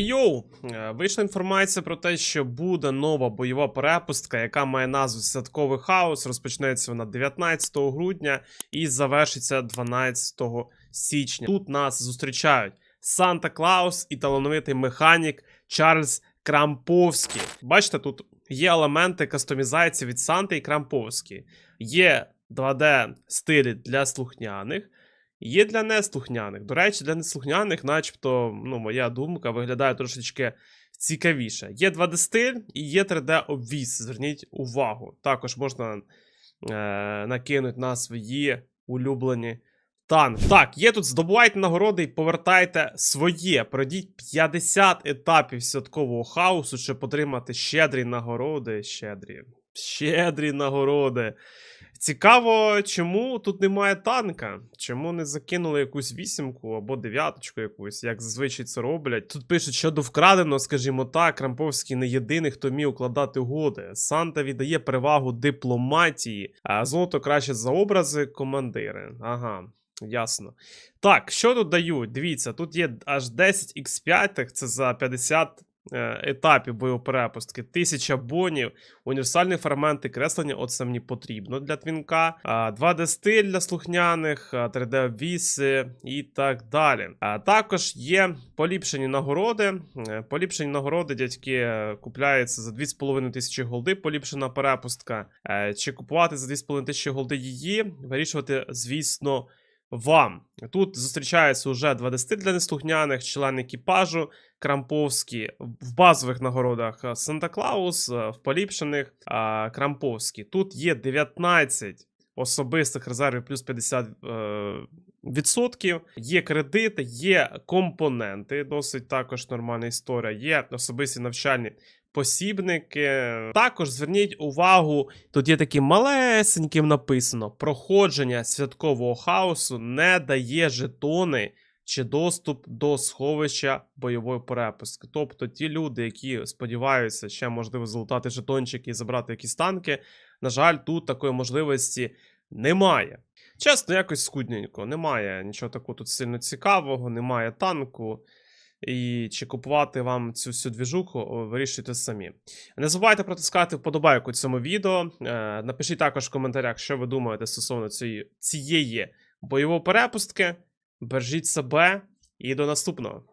Йоу, е, вийшла інформація про те, що буде нова бойова перепустка, яка має назву Святковий хаос. Розпочнеться вона 19 грудня і завершиться 12 січня. Тут нас зустрічають Санта Клаус і талановитий механік Чарльз Крамповський. Бачите, тут є елементи кастомізації від Санти і Крамповський. Є 2D стилі для слухняних. Є для неслухняних. До речі, для неслухняних, начебто, ну, моя думка, виглядає трошечки цікавіше. Є 2D-стиль і є 3D-обвіз. Зверніть увагу. Також можна е, накинути на свої улюблені танки. Так, є тут здобувайте нагороди і повертайте своє. Пройдіть 50 етапів святкового хаосу, щоб отримати щедрі нагороди. Щедрі. Щедрі нагороди. Цікаво, чому тут немає танка? Чому не закинули якусь вісімку або дев'яточку якусь, як зазвичай це роблять? Тут пишуть, що до вкрадено, скажімо так, Крамповський не єдиний, хто вмів укладати угоди. Санта віддає перевагу дипломатії, а золото краще за образи командири. Ага. Ясно. Так, що тут дають? Дивіться, тут є аж 10 x5, це за 50 е, етапів боєперепустки, 1000 бонів, універсальні фрагменти креслення, оце мені потрібно для твінка, 2D стиль для слухняних, 3D обвіси і так далі. Також є поліпшені нагороди. Е, Поліпшені нагороди, дядьки, е, купляються за 2,5 тисячі голди, поліпшена перепустка. Чи купувати за 2,5 тисячі голди її, вирішувати, звісно. Вам тут зустрічається уже 2D для неслухняних, член екіпажу, Крамповський в базових нагородах е, Санта Клаус, е, в поліпшених а, Крамповський. Тут є 19 особистих резервів плюс 50 е, відсотків. Є кредити, є компоненти, досить також нормальна історія. Є особисті навчальні посібники. Також зверніть увагу, тут є таким малесеньким написано: проходження святкового хаосу не дає жетони чи доступ до сховища бойової перепустки. Тобто ті люди, які сподіваються ще можливо залутати жетончики і забрати якісь танки, на жаль, тут такої можливості немає. Чесно, якось скудненько, немає нічого такого тут сильно цікавого, немає танку. І чи купувати вам цю всю двіжуху, вирішуйте самі. Не забувайте протискати вподобайку цьому відео. Е, напишіть також в коментарях, що ви думаєте стосовно цієї, цієї бойової перепустки. Бережіть себе і до наступного.